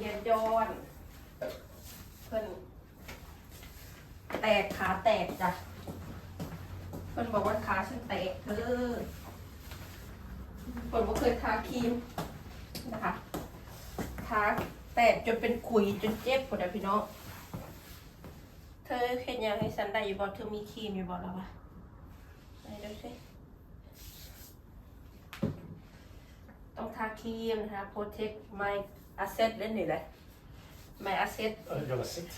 เย็นย้อนเพิ่นแตกขาแตกจ้ะเพิ่นบอกว่าขาฉันแตกเธอเพิ่นบ่เคยทาครีมนะคะทาแตกจนเป็นขุยจนเจ็บปวดอะพี่น้องเธอเห็นยังให้ฉันได้อยู่บ่เธอมีครีมอยู่บ่แล้ววะไหนดูสิต้องทาครีมนะคะ protect my asset เล่นนี่แหละ my asset Uh, jag har sett.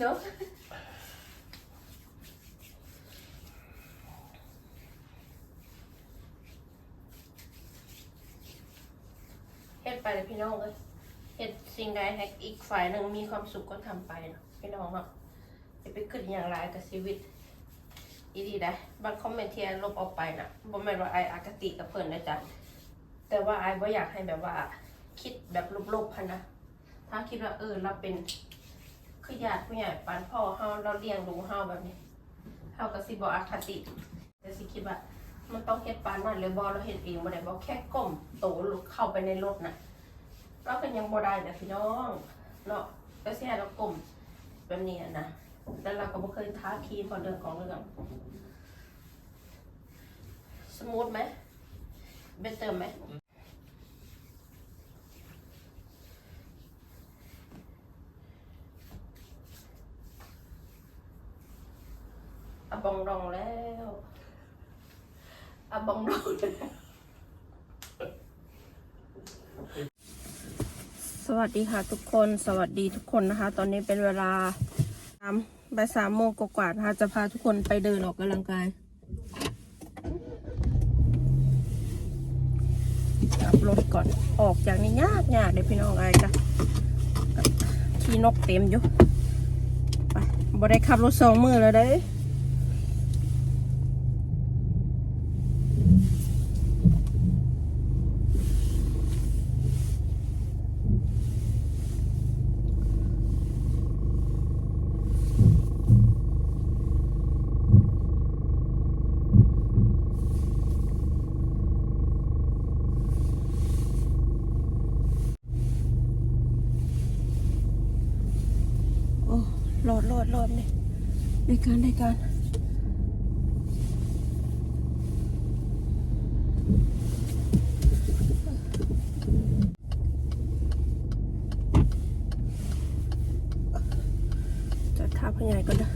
no เฮ็ดไปเลยพี่น้องเลยเฮ็ดสิ่งใดให้อีกฝ่ายหนึ่งมีความสุขก็ทำไปเนาะพี่น้องเนาะจะไปขึ้นอย่างไรกับชีวิต อีดีได้บางคอมเมนต์ที่ไอ้ลบออกไปนะบ่แม่นว่าไออคติกับเพิ่นนะจ๊ะ แต่ว่าไอ้บ่อยากให้แบบว่า คิดแบบลบๆพันนะถ้าคิดว่าเออเราเป็นคือญาติผู้ใหญ่ปานพ่อเฮาเราเลี้ยงดูเฮาแบบนี้เฮาก็สิบ่อคติแต่สิคิดว่ามันต้องเฮ็ดปานนั้นเลยบ่เราเฮ็ดเองบ่ได้บ่แค่ก้มโตลุกเข้าไปในรถน่ะเราก็ยังบ่ได้นะพี่น้องเนาะก็สิให้เราก้มแบบนี้นะแล้วเราก็บ่เคยท้าครีมพอเรื่องของเรื่องสมูทไหมเบเตอร์ไหม อะบอง ดองแล้วอะบองดองแล้วสวัสดีค่ะทุกคน สวัสดีทุกคนนะคะ ตอนนี้เป็นเวลาสามบ่ายสามโมงกว่าๆนะคะจะพาทุกคนไปเดินออกกำลังกายขับรถก่อนออกจากนี้ยากยากเลยพี่น้องไอ้จ้ะขี่นกเต็มอยู่ไปบ่ได้ขับรถสองมือแล้วเด้ ดรอดรอดเนี่ยได้การได้การจะท่าพญายก่อนนะ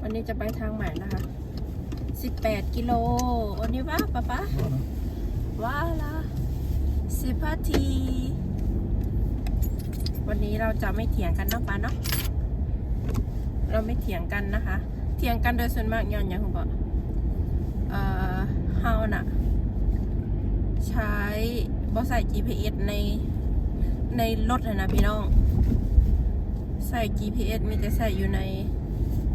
วันนี้จะไปทางใหม่นะคะ18กิโลวันนี้ว่าป๊าป๊าว่าละสิบนาที วันนี้เราจะไม่เถียงกันเนาะป้าเนาะเราไม่เถียงกันนะคะ เถียงกันโดยส่วนมากย้อนอย่างคุณบอกเอ่อเฮาน่ะ ใช้บอใส่ GPS ในในรถนะนะพี่น้อง ใส่ GPS มีแต่ใส่อยู่ใน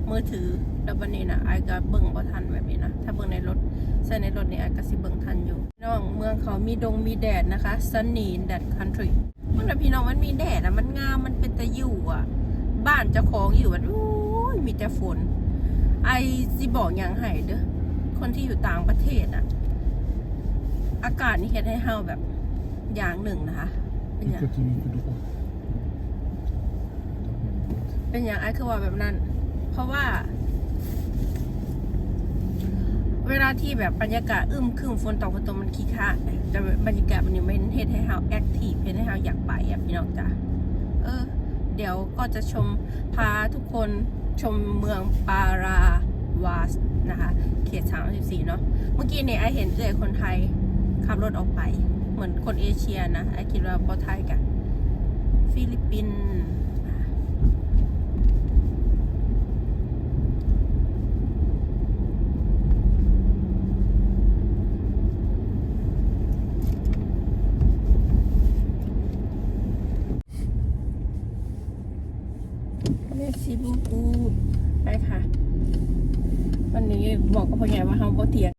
มือถือแล้ววันนี้นะไอ้ก็เบิ่งบ่ทันแบบนี้นะ ถ้าเบิ่งในรถใส่ในรถนี่ไอ้ก็สิเบิ่งทันอยู่พี่น้องเมืองเขามีดงมีแดดนะคะ sunny in that country มันแบบพี่น้องมันมีแดดอะมันงามมันเป็นตะอยู่อะบ้านเจ้าของอยู่แบบโอ้ยมีแต่ฝน ไอสิบอกอย่างให้เด้อคนที่อยู่ต่างประเทศอะอากาศนี่เฮ็ดให้เฮาแบบอย่างหนึ่งนะคะ เป็นอย่าง Vilket är mycket då. เป็นอย่างไอ้คือว่าแบบนั้น เพราะว่า เวลาที่แบบบรรยากาศอึมครึมฝนตกฝนตกมันขี้ข้าแต่บรรยากาศมันนี่มันเฮ็ดให้เฮาแอคทีฟเฮ็ดให้เฮาอยากไปอะพี่น้องจ้ะเออ เดี๋ยวก็จะชมพาทุกคนชมเมืองปาราวาสนะคะเขต 34 เนาะเมื่อกี้เนี่ยไอเห็นเจอยคนไทยขับรถออกไป เหมือนคนเอเชียนะไอคิดว่าพอไทยกับฟิลิปปินส์ เมซิบูกูไปค่ะ วันนี้บอกกับพ่อใหญ่ว่าเฮาบ่เถียง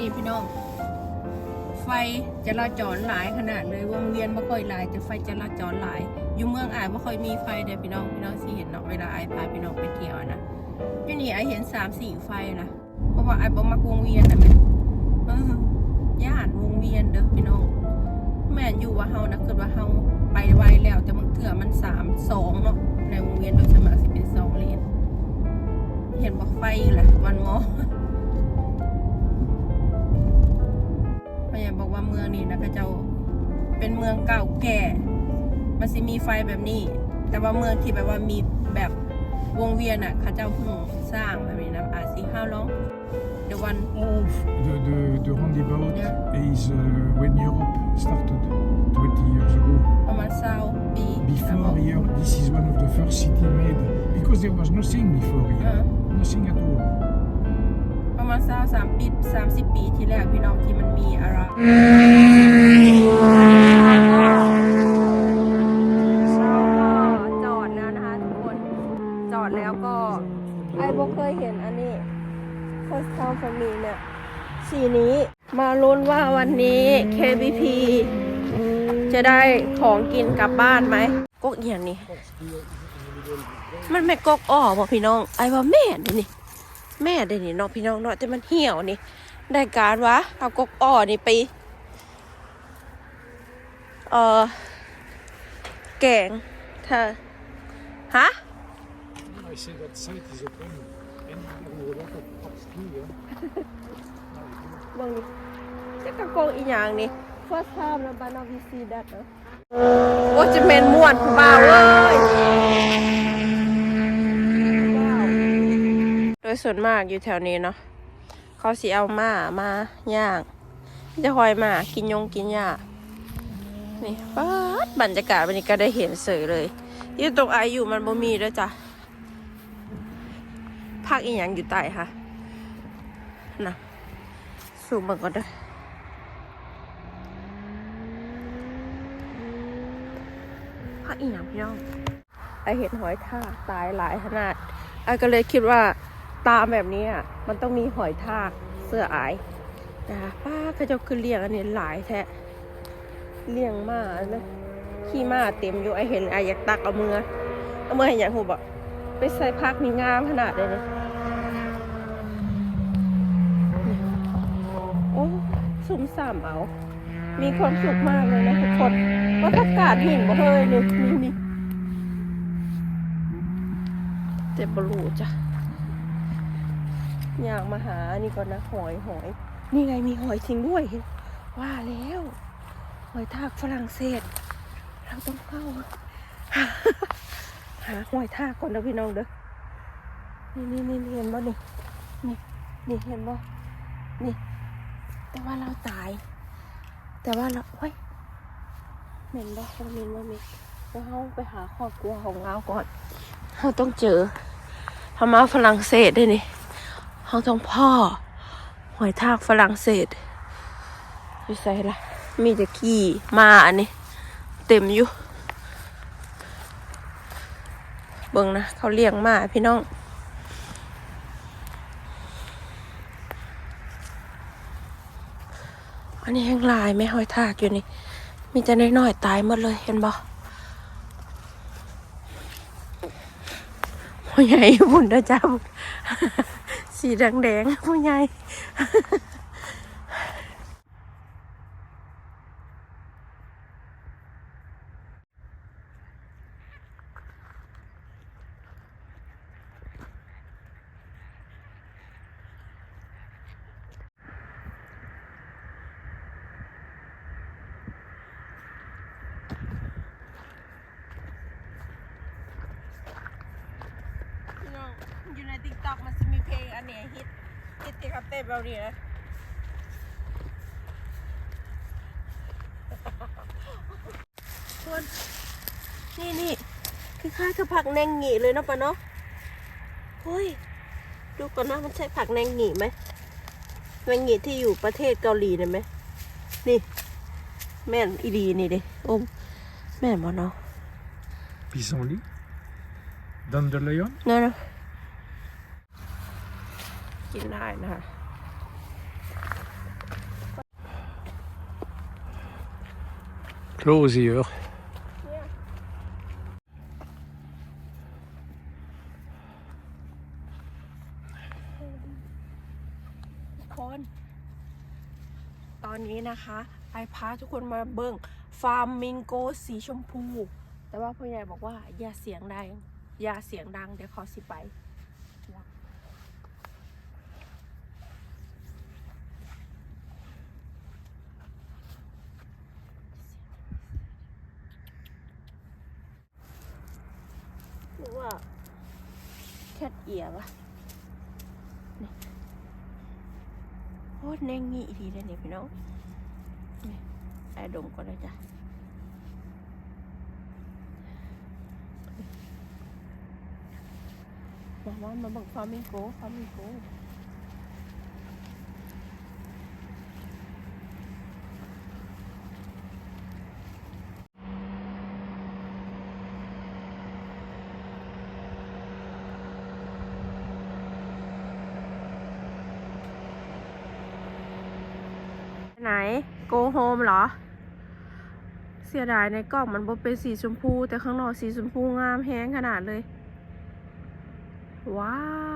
นี้พี่น้อง ไฟจราจรหลายขนาดเลยวงเวียนไม่ค่อยหลายแต่ไฟจราจรหลาย อยู่เมืองอายไม่ค่อยมีไฟเด้พี่น้องพี่น้องสิเห็นเนาะเวลาอายพาพี่น้องไปเที่ยวนะอยู่นี่อายเห็นสามสี่ไฟนะเพราะว่าอายบ่มักวงเวียนนะแม่เออย่านวงเวียนเด้อพี่น้องแม่นอยู่ว่าเฮานะคือว่าเฮาไปไวแล้วแต่มันเถื่อมันสามสองเนาะในวงเวียนโดยสวนมาสิเป็นสองเลนเห็นบอกไฟแหละวันงอ บอกว่าเมืองนี้นะก็เจ้าเป็นเมืองเก่าแก่ มันสิมีไฟแบบนี้ แต่ว่าเมืองที่แบบว่ามีแบบวงเวียนอะเขาเจ้าเพิ่งสร้างแบบนี้นะอาจสิห้าร้องเดี๋ยววัน Oh, the, the, the roundabout Yeah. is uh, when Europe started 20 years ago. ประมาณเศร้าปี Before here, this is one of the first city made because there was nothing before เอ here, อ nothing at all. ประมาณเศร้าสามปีสามสิบปีที่แล้วพี่น้องที่มันมีอะไรจอดแล้วนะคะทุกคนจอดแล้วก็ ไอ้โบเคยเห็นอันนี้ first time for me เนี่ยสีนี้มาลุ้นว่าวันนี้ KBP จะได้ของกินกลับบ้านไหมกกเอียงนี่ มันไม่กกอ้อบ่พี่น้อง ไอ้ว่าแม่เดี๋ยวนี่ แม่เดี๋ยวนี่เนาะพี่น้องเนาะแต่มันเหี่ยวนี่ ได้การวะเอากกอ้อนี่ไป เออแกงเธอฮะ I say that site is open and there is a lot of parsley here. เบิ่งนี่จะกระโกงอีหยังนี่ first time แล้วบ้านา we see that เนาะโอ้จะเป็นม่วนผู้บ่าวเว้ยว้าวโดย ส่วนมากอยู่แถวนี้เนาะเขาสิเอามามาย่างจะคอยมากินยงกินหญ้านี่ปาดบรรยากาศวันนี้ก็ได้เห็นเสยเลยอยู่ตรงอายุมันบ่มีด้วยจ้ะภาคอีหยังอยู่ใต้ค่ะนะสูงเบิ่งก่อนด้อภาคอีหยังพี่น้องไอเห็นหอยทากตายหลายขนาดไอก็เลยคิดว่า ตามแบบนี้อะมันต้องมีหอยทากเสื้ออายนะคะป้าเขาจะคือเลี้ยงอันนี้หลายแท้เลี้ยงมาเลยขี้มาเต็มอยู่ไอเห็นไออยากตักเอามือเอามือเห็นอย่างหูบอกไปใส่พักนี่งามขนาดเลยเนี่ยโอ้สุ่มสามเอา มีความสุขมากเลยนะทุกคนว่าประกาศหินบ่เฮ้ยนี่นี่นี่เจ็บบรูจ้ะ อยากมาหาอันนี้ก่อนนะหอยหอย นี่ไงมีหอยจริงด้วยเห็นว่าแล้ว หอยทากฝรั่งเศส เราต้องเข้า หาหอยทากก่อนนะพี่น้องเด้อนี่นี่นี่เห็นบ่นี่นี่นี่เห็นบ่นี่ แต่ว่าเราตาย แต่ว่าเราเฮ้ยเหม็นบ่เราเหม็นบ่เหม็นแล้วเราไปหาครอบครัวของเราก่อนเราต้องเจอพม่าฝรั่งเศสด้วยนี่ เขาต้องพ่อ หอยทากฝรั่งเศสอยู่ใส่ละมีแต่ขี้มาอันนี้ เต็มอยู่ เบิ่งนะ เขาเลี้ยงมาพี่น้องอันนี้แห้งลายไม่หอยทากอยู่นี่ มีแต่น้อยๆตายหมดเลยเห็นบ่พ่อใหญ่บุญนะจ๊ะ สีแดงๆผู้ใหญ่พี่น้องอยู่ในติ๊กต็อกมันจะมี เพลงอันเนี้ยฮิตฮิตที่เขาเต้นเราดีนะคนนี่นี่คือค่ายกับผักแนงหงีเลยเนาะปะเนาะเฮ้ยดูก่อนนะมันใช่ผักแนงหงีไหมแนงหงีที่อยู่ประเทศเกาหลีเนี่ยไหมนี่ แม่นอีดีนี่ดิโอ้แม่นบ่เนาะ Pissenlit, dandelion, เนาะเนาะ กินได้นะคะคล o s e คนตอนนี้นะคะไอพาทุกคนมาเบิ่งฟาร์มมิงโกสีชมพู แต่ว่าพ่อใหญ่บอกว่าอย่าเสียงดังอย่าเสียงดัง เดี๋ยวขอสิไป สียวะนี่โคตรแน่งงี้อีทีเลยเนี่ยพี่น้องนี่ไอ้ดมก่อนเลยจ้ะมามามาบังฟาร์มิงโกฟาร์มิงโก ไหนโกโฮมเหรอ เสียดายในกล่องมันบ่เป็นสีชมพู แต่ข้างนอกสีชมพูงามแฮงขนาดเลย ว้าว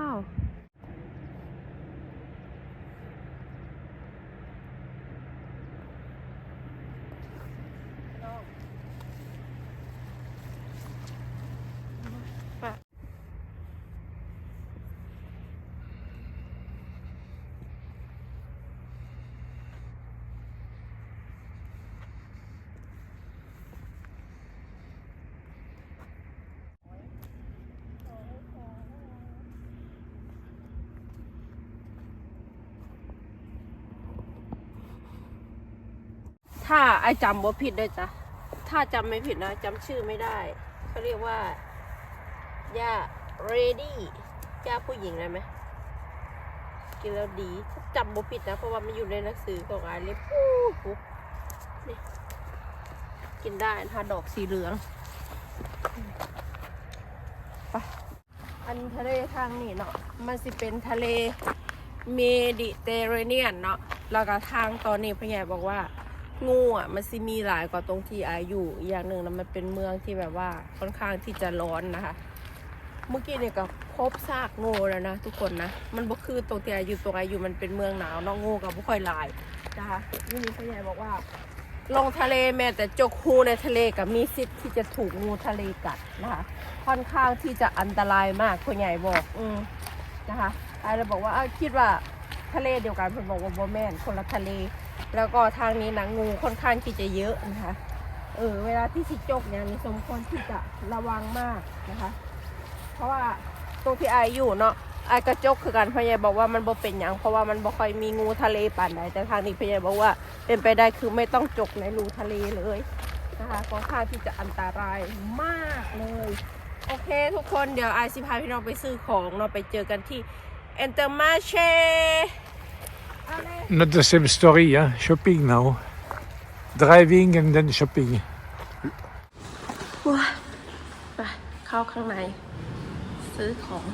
ถ้าไอจำว่าผิดด้วยจ้ะถ้าจำไม่ผิดนะจำชื่อไม่ได้เขาเรียกว่าย่า ready ย่าผู้หญิงได้ไหมกินแล้วดีถ้าจำบ่ผิดนะ เพราะว่ามันอยู่ในหนังสือของอาเลยปู๊ปุ๊บนี่กินได้ถ้าดอกสีเหลืองไปอันทะเลทางนี่เนาะมันสิเป็นทะเลเมดิเตอร์เรเนียนเนาะแล้วก็ทางตอนนี้พ่อใหญ่บอกว่า งูอะมันสิมีหลายกว่าตรงที่อาอยู่อีกอย่างหนึ่งนะมันเป็นเมืองที่แบบว่าค่อนข้างที่จะร้อนนะคะ เมื่อกี้เนี่ยก็พบซากงูแล้วนะทุกคนนะมันบ่คือตรงที่อายุตรงอายุมันเป็นเมืองหนาวเนาะงูกับบ่ค่อยหลายนะคะนี่มีพ่อใหญ่บอกว่า ลงทะเลแม้แต่จกฮูในทะเลกับมีสิทธิ์ที่จะถูกงูทะเลกัดนะคะค่อนข้างที่จะอันตรายมากพ่อใหญ่บอกอืมนะคะไอ้เลยบอกว่าคิดว่าทะเลเดียวกันเพิ่นบอกว่าบ่แม่นคนละทะเล แล้วก็ทางนี้นะงูค่อนข้างที่จะเยอะนะคะ เออเวลาที่สิจกเนี่ยมีสมควรที่จะระวังมากนะคะ เพราะว่าตรงที่ไออยู่เนาะไอกระจกคือกันพยายบอกว่ามันบ่เป็นหยังเพราะว่ามันบ่ค่อยมีงูทะเลป่านใดแต่ทางนี้พยายบอกว่า เป็นไปได้คือไม่ต้องจกในรูทะเลเลยนะคะค่อนข้างที่จะอันตรายมากเลยโอเค ทุกคนเดี๋ยวไอายสิพาพี่น้องไปซื้อของเนาะไปเจอกันที่เอ็นเตอร์มาเช่ Not the same story, huh? Shopping now. Driving and then shopping. ว้าไปเข้าข้างใน ซื้อของ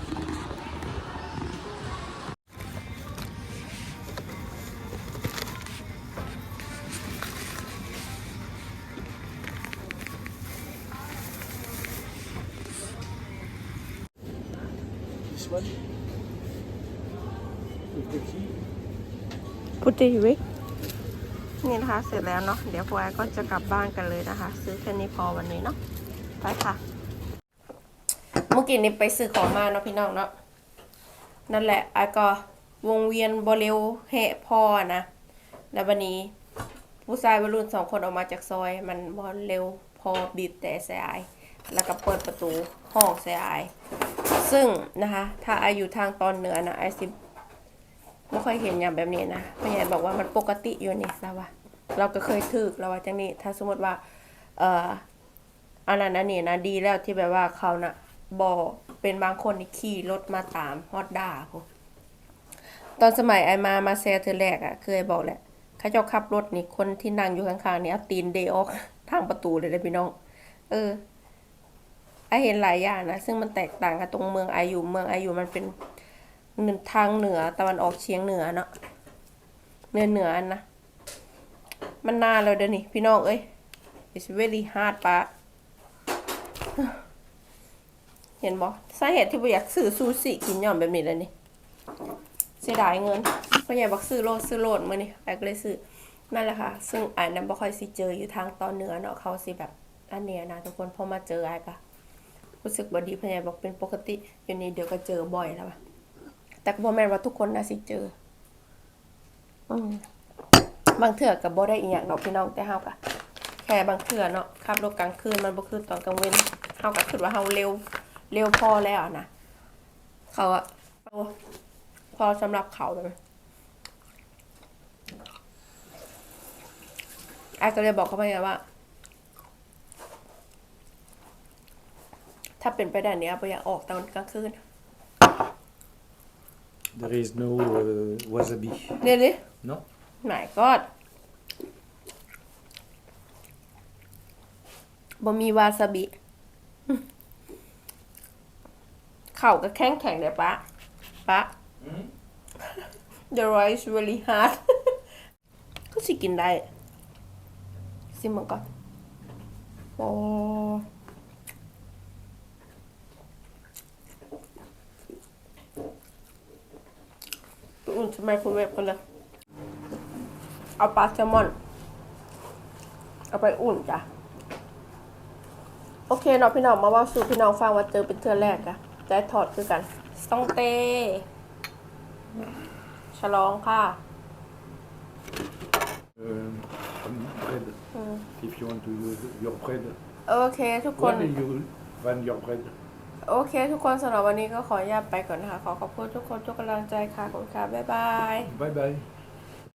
ติวินี่นะคะเสร็จแล้วเนาะเดี๋ยวพวกแอร์ก็จะกลับบ้านกันเลยนะคะ ซื้อแค่นี้พอวันนี้เนาะไปค่ะ เมื่อกี้นี้ไปซื้อของมาเนาะพี่น้องเนาะนั่นแหละไอ้ก็วงเวียนบร็วแห่พอนะแล้ววันนี้ผู้ชายวัยรุ่นสองคนออกมาจากซอย มันบอลเร็วพอบีบแต่ใส่อายแล้วก็เปิดประตูห้องใส่อายซึ่งนะคะ ถ้าไอายุทางตอนเหนือนะไอซิ ไม่ค่อยเห็นอย่างแบบนี้นะพ่ใหญ่บอกว่ามันปกติอยู่นี่แล้วว่าเราก็เคยถึกแล้วว่าจังนี้ ถ้าสมมติว่า เอ่ออันนั้นอันนี้นะดีแล้วที่แบบว่าเขานะ่ะบอเป็นบางคนที่ขี่รถมาตามฮอดด่าพวกตอนสมัยไอมามาแซเธอแรกอะ่ะ เคยบอกแหละเขาเจ้าขับรถนี่คนที่นั่งอยู่ข้างๆนี่เอาตีนเดออกทางประตูเลยนะพี่น้อง เออไอเห็นหลายอย่างนะ ซึ่งมันแตกต่างกับตรงเมืองไออยู่เมืองไออยู่มันเป็น ทางเหนือตะวันออกเฉียงเหนือเนาะเหนือเหนือนะมันนานแล้วเดี๋ยวนี้พี่น้องเอ้ย it's very hard ปะเห็นบ่สาเหตุที่บ่อยากซื้อซูชิกินย่อมแบบนี้เลยนี่เสียดายเงินพ่อใหญ่บอกซื้อโลดซื้อโลดมื้อนี้ไอ้ก็เลยซื้อนั่นแหละค่ะ ซึ่งไอ้นั้นบ่ค่อยสิเจออยู่ทางตอนเหนือเนาะเขาสิแบบอันเนี้ยนะทุกคนพอมาเจอไอ้ก็รู้สึกบ่ดีพ่อใหญ่บอกเป็นปกติอยู่นี่เดี๋ยวก็เจอบ่อยแล้วว่ะ แต่ก็บ่แม่นว่าทุกคนน่ะสิเจอ อืมบางเทื่อก็บ่ได้อีหยังดอกพี่น้องแต่เฮาก็แค่บางเทื่อเนาะขับรถกลางคืนมันบ่คือตอนกลางเว้นเฮาก็คิดว่าเฮาเร็วเร็วพอแล้วนะเขาอะพอสำหรับเขาเลยไอ้ก็เลยบอกเขาไปไงว่า ถ้าเป็นไปได้เนี้ยไปอยากออกตอนกลางคืน There is no uh, wasabi. เนี่ยนี่ No? หมายก็บ่มีวาซาบิ เข่าก็แข็งแข็งเลยปะปะ The rice really hard ก็สิกินได้ ซิมมันก่อนโอ้ อุ่นใช่ไหมคุณเวฟกันเลยเอาปลาแซลมอน เอาไปอุ่นจ้ะ โอเคเนาะพี่น้องมาเว่าสู่พี่น้องฟังว่าเจอเป็นเทือแรกอะได้ถอดคือกันสต้องเต้ฉลองค่ะ Um, bread. If you want to use your bread. โอเคทุกคน When you run your bread. โอเค ทุกคนสำหรับวันนี้ก็ขออนุญาตไปก่อนนะคะ ขอขอบคุณทุกคนทุกกำลังใจค่ะขอบคุณค่ะ บ๊ายบาย Bye bye.